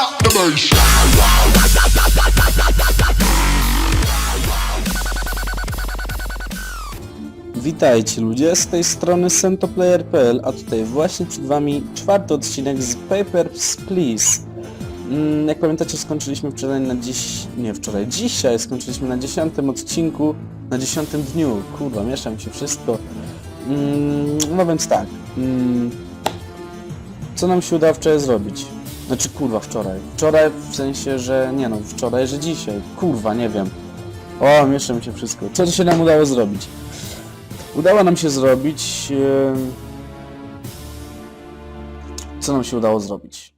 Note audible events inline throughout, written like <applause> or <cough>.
The. Witajcie ludzie, z tej strony sentoplayer.pl, a tutaj właśnie przed wami czwarty odcinek z Papers, Please. Mm, Jak pamiętacie skończyliśmy wczoraj na dziś... nie wczoraj, dzisiaj skończyliśmy na dziesiątym odcinku, na dziesiątym dniu. Kurwa, miesza mi się wszystko. Mm, No więc tak. mm, Co nam się udało wczoraj zrobić? Znaczy kurwa wczoraj. Wczoraj w sensie, że nie no, wczoraj, że dzisiaj. Kurwa, nie wiem. O, miesza mi się wszystko. Co się nam udało zrobić? Udało nam się zrobić... e, Co nam się udało zrobić?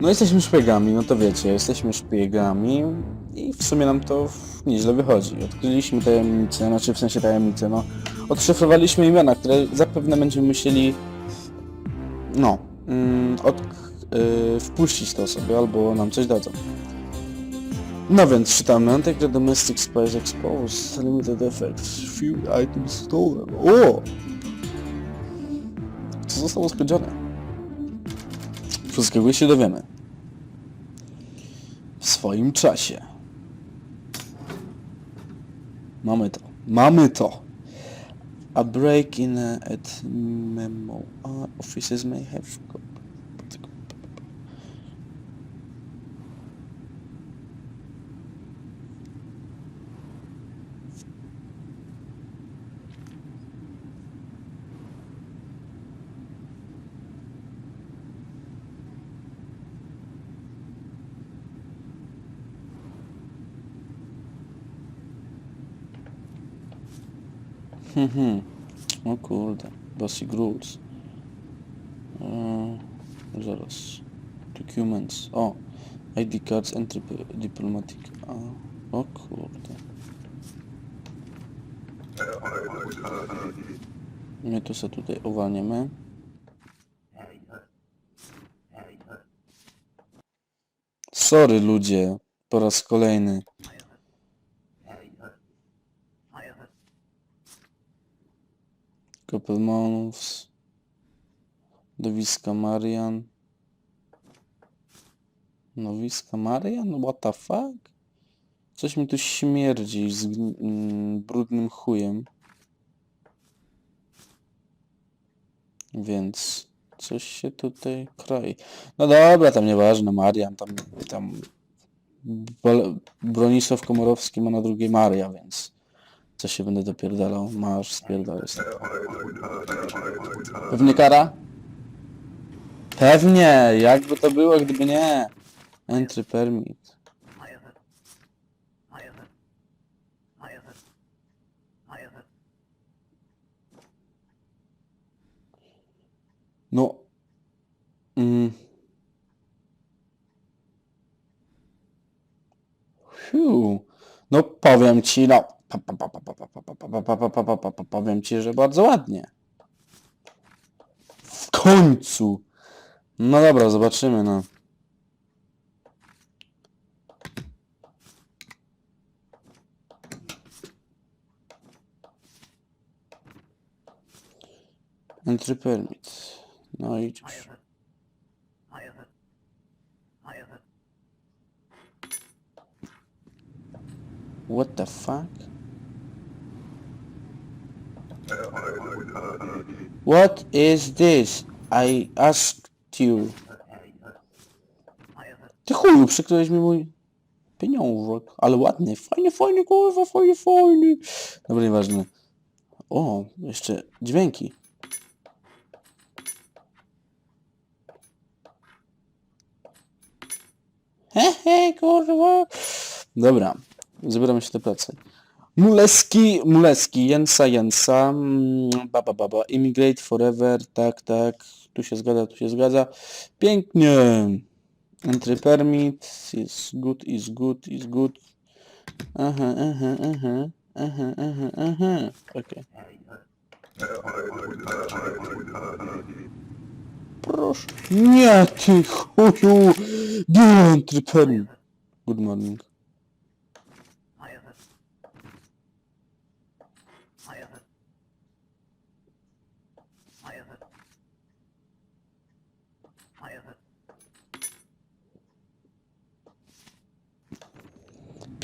No jesteśmy szpiegami, no to wiecie, jesteśmy szpiegami i w sumie nam to nieźle wychodzi. Odkryliśmy tajemnicę, znaczy w sensie tajemnicę, no. Odszyfrowaliśmy imiona, które zapewne będziemy musieli no, mm, od, y, wpuścić te osoby, albo nam coś dadzą. No więc czytamy Antek Domestic Spice Exposed, Limited Effects, Few Items Stolen. O! Co zostało skradzione? Wszystkiego się dowiemy. W swoim czasie. Mamy to. Mamy to! A break in uh, at memo. Uh, offices may have... Mhm. O kurde. Basic rules. Eee, zaraz. Documents. O. ID cards, p- diplomatic. A, o kurde. My to sobie tutaj uwalniamy. Sorry ludzie, po raz kolejny. Koppelmanus. Nowiska Marian. Nowiska Marian? What the fuck? Coś mi tu śmierdzi z mm, brudnym chujem. Więc coś się tutaj kroi. No dobra, tam nieważne, Marian, tam, tam Bronisław Komorowski ma na drugiej Maria, więc co się będę dopierdalał? Masz spierdalać. Pewnie kara? Pewnie! Jakby to było, gdyby nie? Entry permit. No. Mm. Fiu. No powiem ci, no. Powiem ci, że bardzo ładnie. W końcu! No dobra, zobaczymy, no. Entry permit. No idziesz. What the fuck? What is this? I asked you. Ty chuju, przykryłeś mi mój pieniążek. Ale ładny. Fajnie, fajnie, kurwa, fajnie, fajnie. Dobra, nieważne. O, jeszcze dźwięki. Hehe, kurwa. Dobra, zabieramy się do pracy. Muleski, Muleski, Jensa, Jensa, mm, baba, baba, Immigrate Forever, tak, tak, tu się zgadza, tu się zgadza. Pięknie. Entry permit, is good, is good, is good. Aha, aha, aha, aha, aha, aha, okej. Proszę. Nie, ty chuju! Entry permit. Good morning.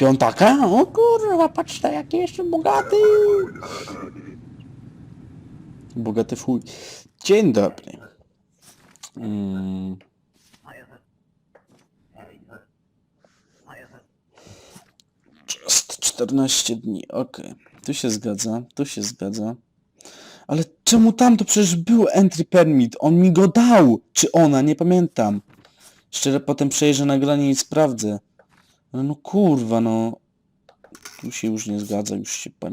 Piątaka? O kurwa, patrz to jaki jeszcze bogaty. Bogaty chuj. Dzień dobry. Mm. Just 14 dni, okej. Tu się zgadza, tu się zgadza. Ale czemu tam to przecież był entry permit? On mi go dał! Czy ona? Nie pamiętam. Szczerze potem przejrzę nagranie i sprawdzę. Ale no kurwa, no. Tu się już nie zgadza, już się be.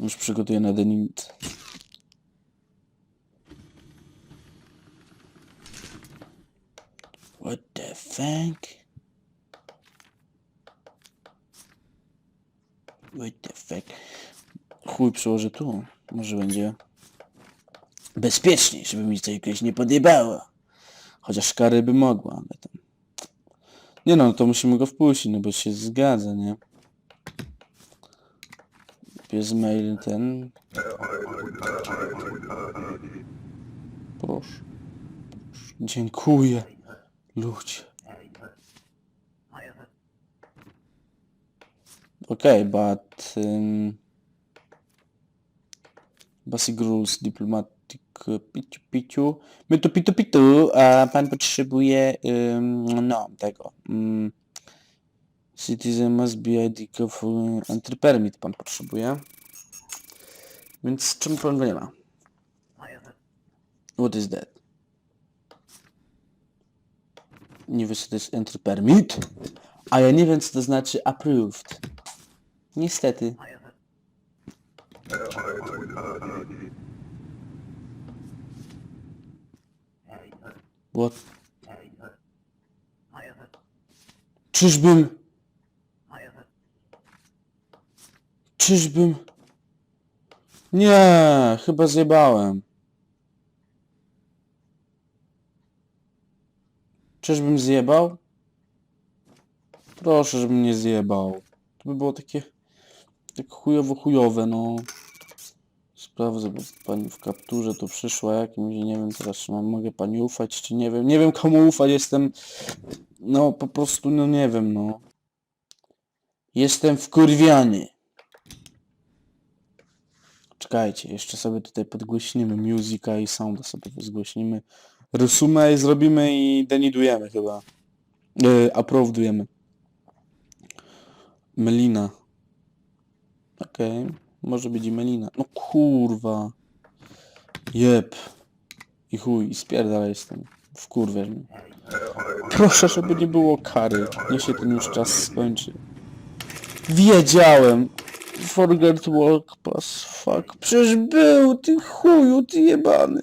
Już przygotuję na denit. What the fuck? What the fuck? Chuj przełożę tu. Może będzie bezpieczniej, żeby mi coś jakieś nie podjebało. Chociaż kary by mogła, ale tam... Nie no, to musimy go wpuścić, no bo się zgadza, nie? Jest mail ten. Proszę. Dziękuję. Ludzie. Okay, but um, basic rules diplomatic uh, piciu piciu. My tu pitu pitu, a pan potrzebuje um, no tego. Um, citizen must be ID uh, entry permit pan potrzebuje. Więc czemu pan go nie ma? What is that? Nie wiesz co to jest entry permit? A ja nie wiem co to znaczy approved. Niestety. What? Czyżbym... Czyżbym... Nie, chyba zjebałem. Czyżbym zjebał? Proszę, żebym nie zjebał. To by było takie... Tak chujowo chujowe, no. Sprawdzę, bo pani w kapturze tu przyszła jakimś, nie wiem teraz, czy mam, mogę pani ufać, czy nie wiem. Nie wiem komu ufać, jestem... No, po prostu, no nie wiem, no. Jestem wkurwiony. Czekajcie, jeszcze sobie tutaj podgłośnimy muzyka i sounda sobie zgłośnimy. Resumę zrobimy i denidujemy chyba. Yy, approwdujemy. Melina. Okej, może być Melina. No kurwa. Jep. I chuj, i spierdala jestem. Wkurwiasz mnie. Proszę, żeby nie było kary. Niech się ten już czas skończy. Wiedziałem. Forget walk pass. Fuck. Przecież był, ty chuju, ty jebany.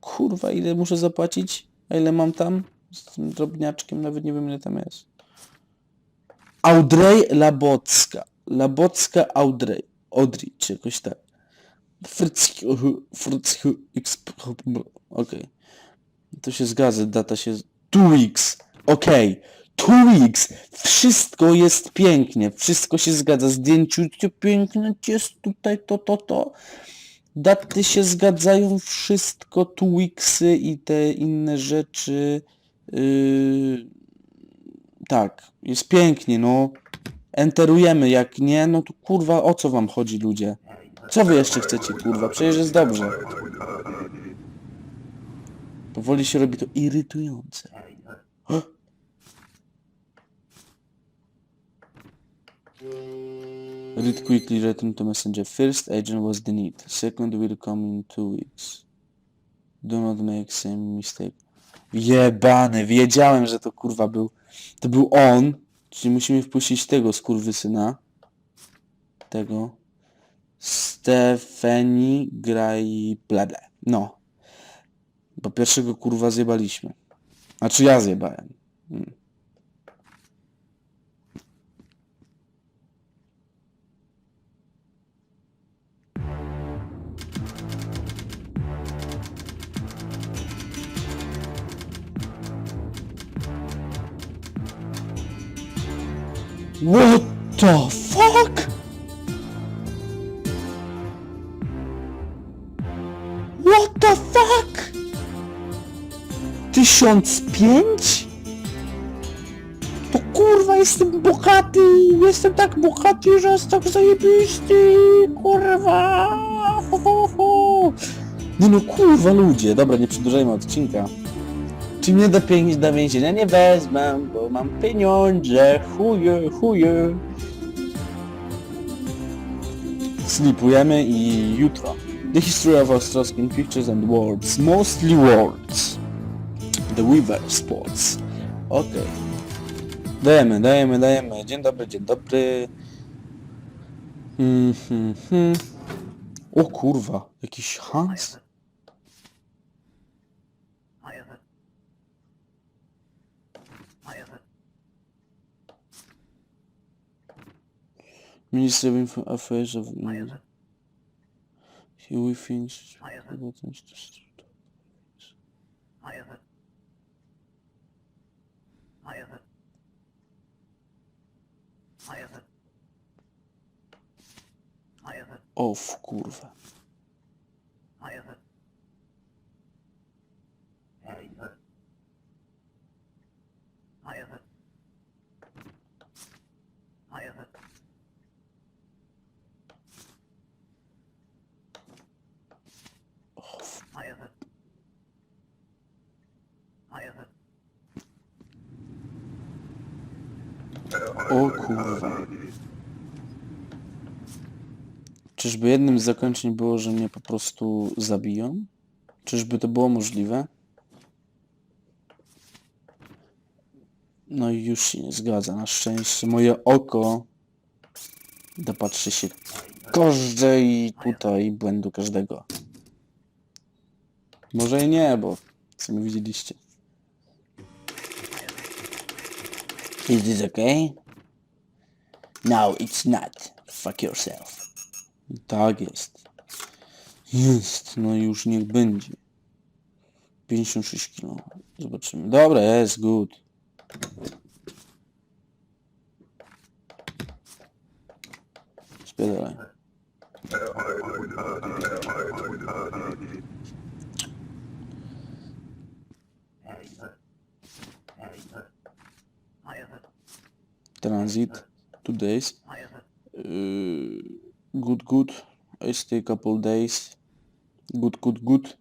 Kurwa, ile muszę zapłacić? A ile mam tam? Z tym drobniaczkiem, nawet nie wiem ile tam jest. Audrey Labocka. Labocka Audrey. Audrey, czy jakoś tak. Fritz, Fritz, okej. To się zgadza, data się... Two weeks. Okej. Two weeks. Wszystko jest pięknie. Wszystko się zgadza. Zdjęciu piękne jest tutaj to, to, to. Daty się zgadzają, wszystko, two weeksy i te inne rzeczy. Yy, tak, jest pięknie, no. Enterujemy, jak nie, no to kurwa, o co wam chodzi ludzie? Co wy jeszcze chcecie, kurwa? Przecież jest dobrze. Powoli się robi to irytujące. Read quickly, return to messenger. First agent was denied. Second will come in two weeks. Do not make same mistake. Jebany, wiedziałem, że to kurwa był. To był on. Czyli musimy wpuścić tego skurwysyna. Tego. Stefani Graj Blable. No. Bo pierwszego kurwa zjebaliśmy. Znaczy ja zjebałem. Hmm. What the fuck? What the fuck? Tysiąc pięć? To kurwa jestem bogaty! Jestem tak bogaty, że jest tak zajebisty! Kurwa! Hu, hu. Nie no kurwa ludzie, dobra nie przedłużajmy odcinka. Czy mnie do, pię- do więzienia nie wezmę, bo mam pieniądze, chuje, chuje. Slipujemy i jutro. The history of Ostrowskim Pictures and Words, mostly words. The Weaver Sports. Okej. Dajemy, dajemy, dajemy. Dzień dobry, dzień dobry. Mhm, mhm. O kurwa, jakiś Hans? Minister of Info- Affairs of India. Here we think... O w kurwa. O kurwa. Czyżby jednym z zakończeń było, że mnie po prostu zabiją? Czyżby to było możliwe? No i już się nie zgadza. Na szczęście moje oko dopatrzy się każdej tutaj błędu każdego. Może i nie, bo sami widzieliście. Is this okay? No, it's not. Fuck yourself. Tak jest. Jest, no już niech będzie. 56 kilo. Zobaczymy. Dobra, jest, good. Spierdalaj. Transit. Two days. Uh, good, good. I stay couple days. Good, good, good.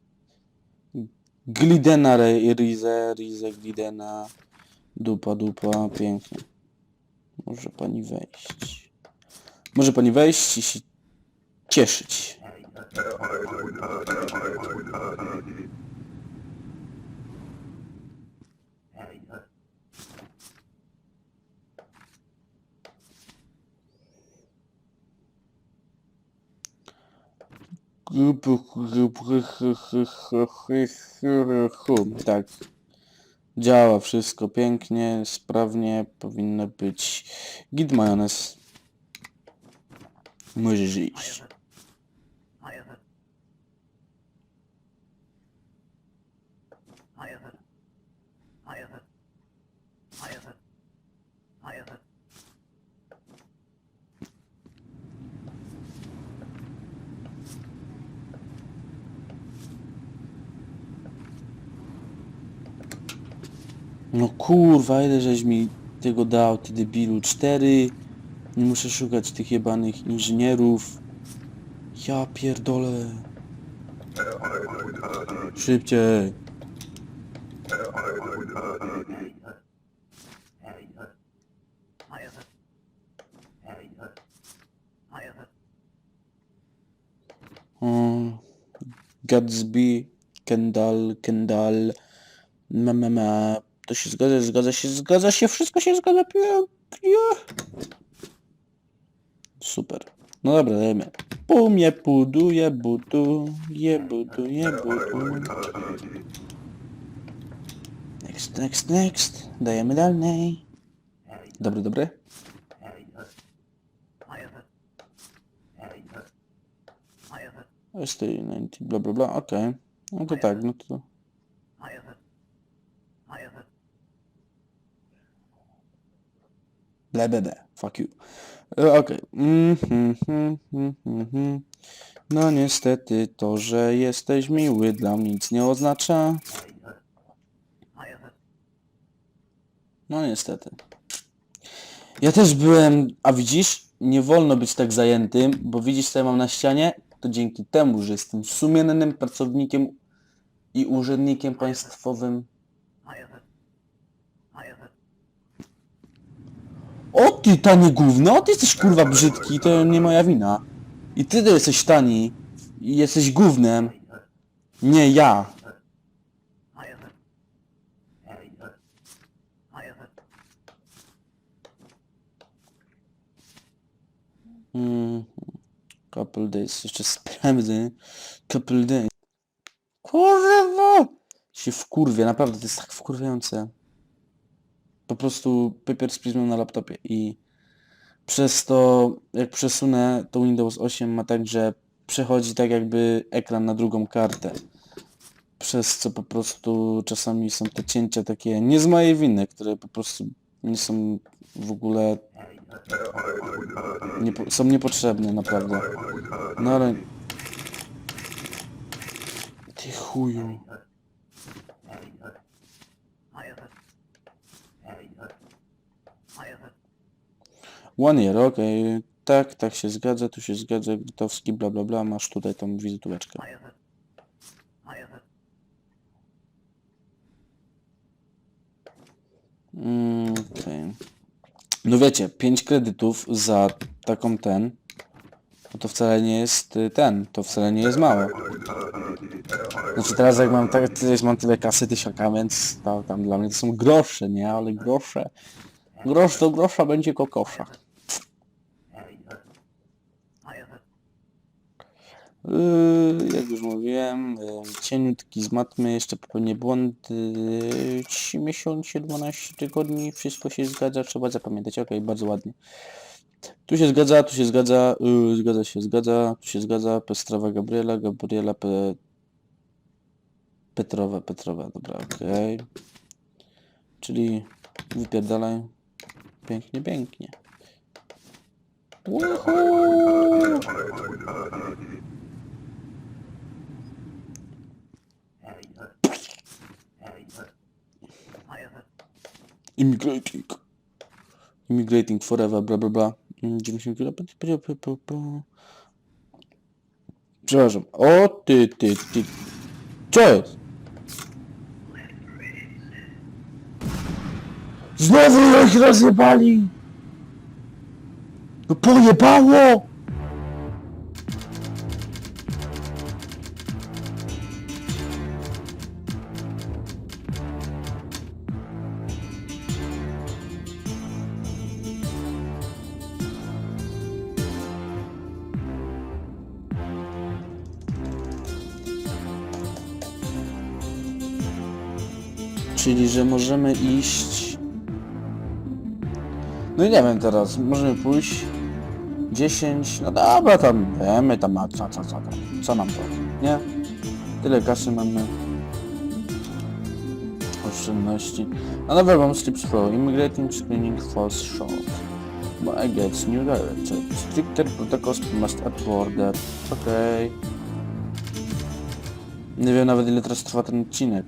Glidena, Rize, Rize, Glidena. Dupa, dupa, pięknie. Może pani wejść. Może pani wejść i się cieszyć. Tak. Działa wszystko pięknie, sprawnie, powinno być git majonez. Możesz iść. No kurwa, ile żeś mi tego dał, ty debilu? Cztery. Nie muszę szukać tych jebanych inżynierów. Ja pierdolę. Szybciej. Gatsby, Kendall, Kendall. Ma, ma, ma. To się zgadza, zgadza się, zgadza się, wszystko się zgadza pięknie. Super. No dobra, dajmy. Pumie, buduje, buduje, buduje, buduje. Next, next, next. Dajemy dalej. Dobry, dobry. ST90, bla bla bla, okej. No to tak, no to... Ble. Fuck you. E, Okej. Mhm, mhm, mhm, mhm. No niestety to, że jesteś miły dla mnie nic nie oznacza. No niestety. Ja też byłem, a widzisz, nie wolno być tak zajętym, bo widzisz co ja mam na ścianie? To dzięki temu, że jestem sumiennym pracownikiem i urzędnikiem państwowym. O ty tanie gówno, ty jesteś kurwa brzydki, to nie moja wina. I ty to jesteś tani. I jesteś gównem. Nie ja. Mm, couple days, jeszcze sprawdzę. Couple days. Kurwa! Się wkurwie, naprawdę, to jest tak wkurwiające. Po prostu Paper Please mam na laptopie i przez to, jak przesunę, to Windows 8 ma tak, że przechodzi tak jakby ekran na drugą kartę. Przez co po prostu czasami są te cięcia takie nie z mojej winy, które po prostu nie są w ogóle nie, są niepotrzebne naprawdę. No ale... Ty chuju. One year, okej. Tak, tak się zgadza, tu się zgadza, Grytowski, bla bla bla, masz tutaj tą wizytóweczkę. Mm, Okej. No wiecie, 5 kredytów za taką ten, no to wcale nie jest y, ten, to wcale nie jest mało. Znaczy teraz jak mam tak, teraz mam tyle kasy tysiaka, więc to, tam dla mnie to są grosze, nie? Ale grosze. Grosz do grosza będzie kokosza. Jak już mówiłem, yy, cieniutki z matmy, jeszcze popełnię błąd. Yy, 3 miesiące, 12 tygodni, wszystko się zgadza, trzeba zapamiętać. Okej, bardzo ładnie. Tu się zgadza, tu się zgadza, yy, zgadza się, zgadza, tu się zgadza, Pestrowa Gabriela, Gabriela Pe... Petrowa, Petrowa, dobra, okej. Czyli wypierdalaj. Pięknie, pięknie. Woohoo! Immigrating. Immigrating forever, bla bla bla. Mm, 90 kilo. pa- pa- pa- pa- pa. Przepraszam. O ty, ty, ty. Co jest? Znowu ich rozjebali! No pojebało! Czyli, że możemy iść... No i nie wiem teraz, możemy pójść 10, no dobra tam, wiemy tam, a co, co, co, tam, co nam to, nie? Tyle kasy mamy. Oszczędności. No dobra, mam Slips Pro, Immigrating Screening False Shot. But I get new directed. Stricter protocols must at border. Okej. Nie wiem nawet ile teraz trwa ten odcinek.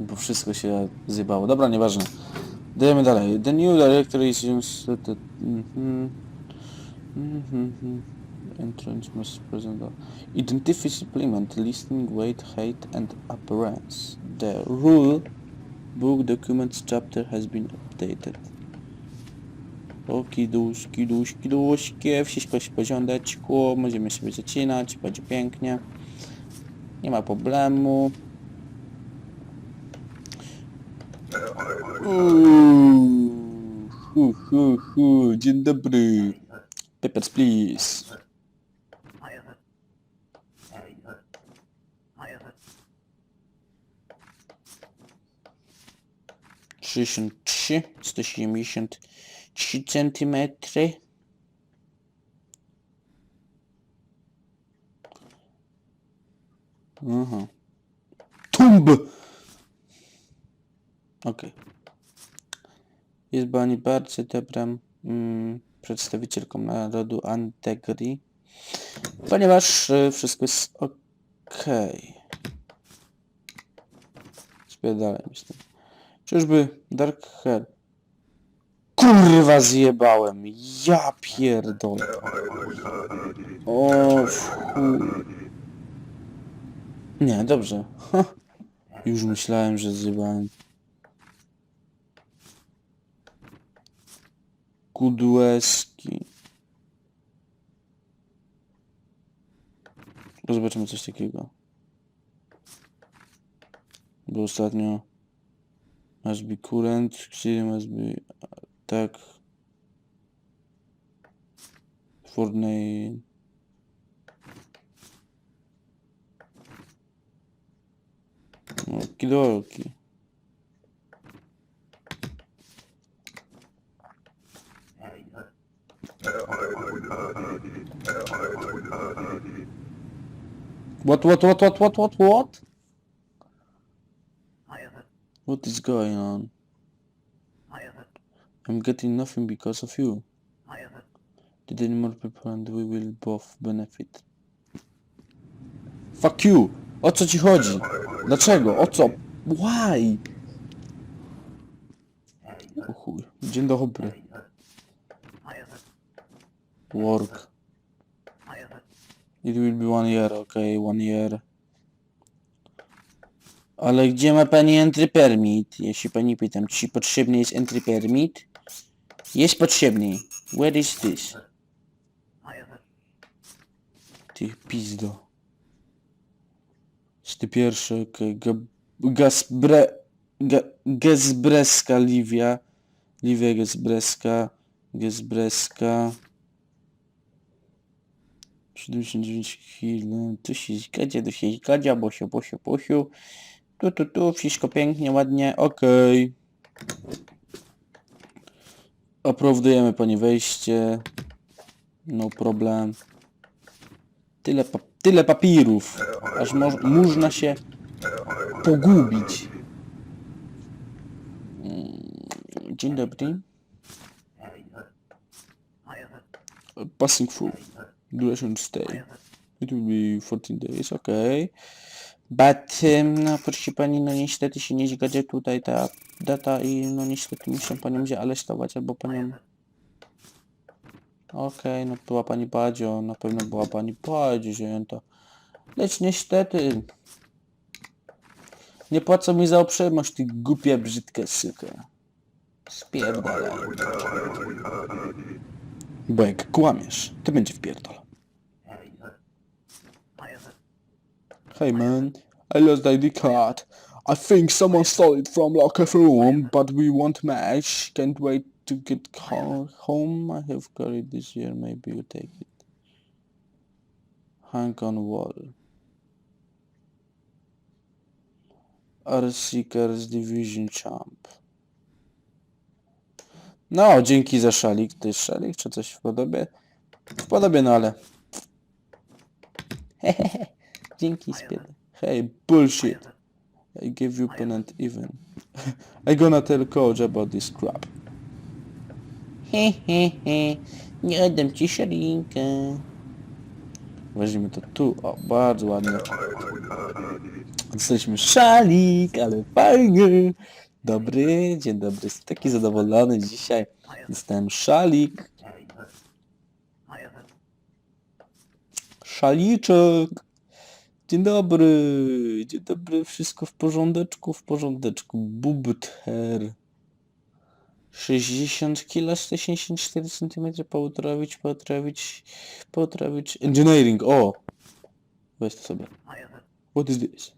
Bo wszystko się zjebało. Dobra, nieważne. Dajemy dalej. The new directory is used... Entrance must present Identify supplement, listing, weight, height and appearance. The rule book documents chapter has been updated. Okiduszki, duszki, duszkie, wszystko się porządeczku, możemy sobie zaczynać, będzie pięknie. Nie ma problemu. Uuu, hu, hu, hu, dzień dobry. Peppers, please. Sześćdziesiąt trzy, sto siedemdziesiąt trzy centymetry. Aha. Tumb! Okej. Jest bani bardzo dobrem. Mm, przedstawicielką narodu Antegri, ponieważ y, wszystko jest okej. Spierdalaj mi z tym. Czyżby Dark Hell? Kurwa zjebałem! Ja pierdolę! O. Nie, dobrze. Ha. Już myślałem, że zjebałem. Kudłeski. Zobaczymy coś takiego. Bo ostatnio must be current, czyli must be tak Fortnite Okidoki. What, what, what, what, what, what, what? What is going on? I'm getting nothing because of you. Did any more people and we will both benefit. Fuck you! O co ci chodzi? Dlaczego? O co? Why? O chuj. Dzień dobry. Work. It will be one year, okay, one year. Ale gdzie ma pani entry permit? Jeśli pani pytam, czy potrzebny jest entry permit? Jest potrzebny. Where is this? Ty pizdo. Ty pierwszy, okej. Okay. Gasbre... Ga, Gesbreska Livia. Livia Gesbreska. Gesbreska. 79 kilo. Tu się zgadza, tu się zgadza, bosio, bosio, bosiu. Tu, tu, tu, wszystko pięknie, ładnie, okej. Oprowdujemy pani wejście. No problem. Tyle, pa tyle papirów, aż mo można się pogubić. Mm, Dzień dobry. Passing through. Duration stay. It will be 14 days, okay. But, um, no proszę pani, no niestety się nie zgadza tutaj ta data i no niestety muszę panią aresztować albo panią... Okej, no była pani Badzio, na pewno była pani Badzio wzięta. Lecz niestety... Nie płacą mi za uprzejmość, ty głupia, brzydka syka. Spierdalaj. Bo jak kłamiesz, to będzie wpierdol. Hey man, I lost ID card. I think someone stole it from locker room, but we won't match. Can't wait to get ho- home. I have got it this year. Maybe you take it. Hang on wall. Seekers Division Champ. No, dzięki za szalik. To jest szalik, czy coś w podobie? W podobie, no ale... Hehehe. <laughs> Dzięki, spied. Hey, bullshit. I gave you pennant even. <laughs> I gonna tell coach about this crap. Hehehe. Nie oddam ci szalinkę. Weźmiemy to tu. O, bardzo ładnie. Dostaliśmy szalik, ale fajnie. Dobry, dzień dobry. Jestem taki zadowolony dzisiaj. Dostałem szalik. Szaliczek. Dzień dobry. Dzień dobry. Wszystko w porządeczku, w porządeczku. Bubter. 60 kg, 174 cm. Połtrowić, połtrowić, połtrowić. Engineering. O! Weź to sobie. What is this?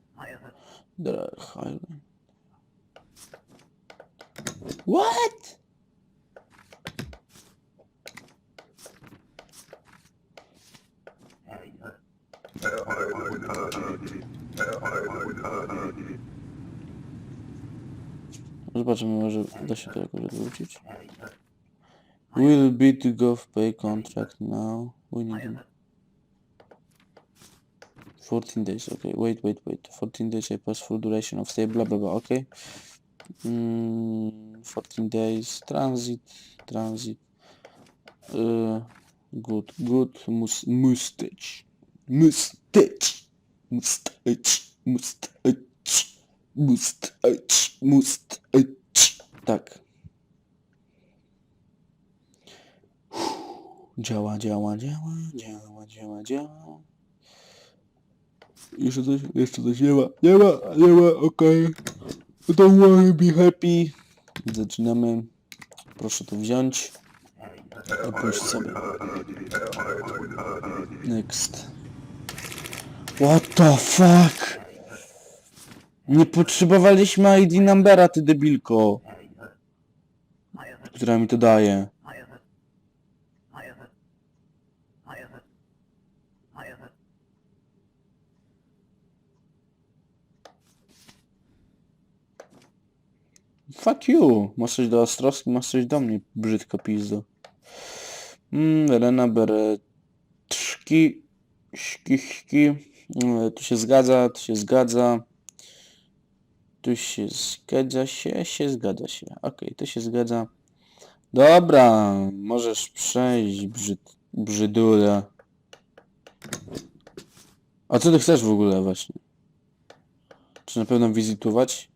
What? Zobaczymy, może da się to jakoś odwrócić. Will be to go pay contract now. We need 14 days, okay. Wait, wait, wait. 14 days I pass full duration of stay, blah, blah, blah, okay. Mm, 14 days, transit, transit. Uh, good, good, mus, mustache. Mustache. Mustache. Mustache. Mustache. Mustache. Tak. Działa, działa, działa, działa, działa, działa. Jeszcze coś, jeszcze coś nie ma, nie ma, nie ma, okej. Don't worry, be happy. Zaczynamy. Proszę to wziąć. Opuść sobie. Next. What the fuck? Nie potrzebowaliśmy ID numbera, ty debilko. Która mi to daje. Fuck you. Masz coś do Ostrowski, masz coś do mnie, brzydko pizdo. Mm, Elena Bereczki. Śki, śki. Mm, Tu się zgadza, tu się zgadza. Tu się zgadza się, się zgadza się. Okej, to się zgadza. Dobra, możesz przejść, brzyd, brzydula. A co ty chcesz w ogóle właśnie? Czy na pewno wizytować?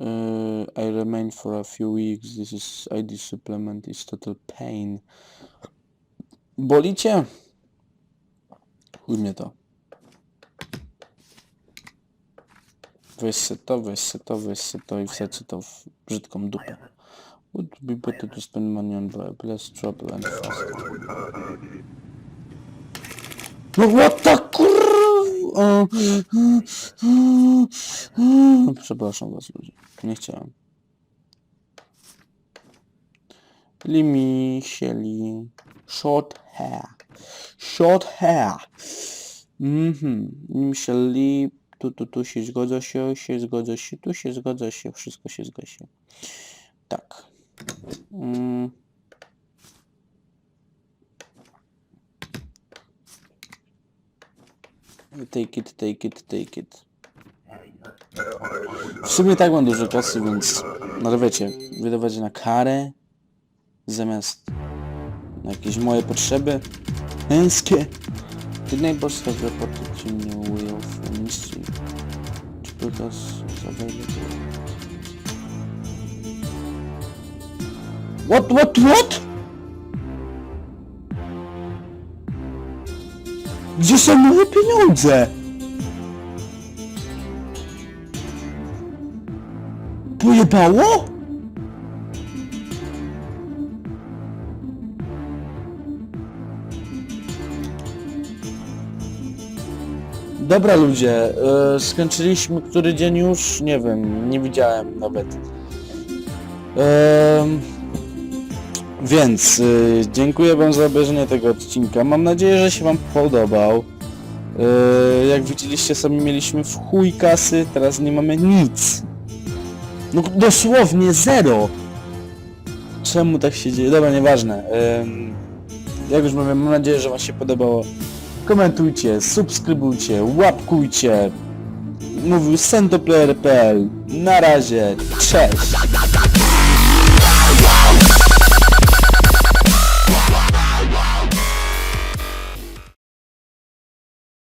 Uh, I remain for a few weeks. This is ID supplement is total pain. Boli cię? Chuj mnie to. Weź se to, weź se to, weź se to i wsadź se to w brzydką dupę. Would be better to spend money on bribe, less trouble and faster. No what the kurwa! Przepraszam was ludzie. Nie chciałem. Limi, sieli. Short hair. Short hair. Mhm. Sieli. Tu, tu, tu się zgadza się, się zgadza się, tu się zgadza się, wszystko się zgadza się. Tak. Mm. Take it, take it, take it. W sumie tak mam dużo kasy, więc... No wiecie, wydawać na karę zamiast na jakieś moje potrzeby męskie. The neighbors have reported to new way to put. What, what, what? Gdzie są moje pieniądze? Pojebało? Dobra ludzie, e, skończyliśmy który dzień już? Nie wiem, nie widziałem nawet. Em, więc y, dziękuję wam za obejrzenie tego odcinka. Mam nadzieję, że się wam podobał. E, jak widzieliście sami mieliśmy w chuj kasy, teraz nie mamy nic. No dosłownie zero. Czemu tak się dzieje? Dobra, nieważne. Em, jak już mówię, mam nadzieję, że wam się podobało. Komentujcie, subskrybujcie, łapkujcie. Mówił sentoplayer.pl. Na razie, cześć!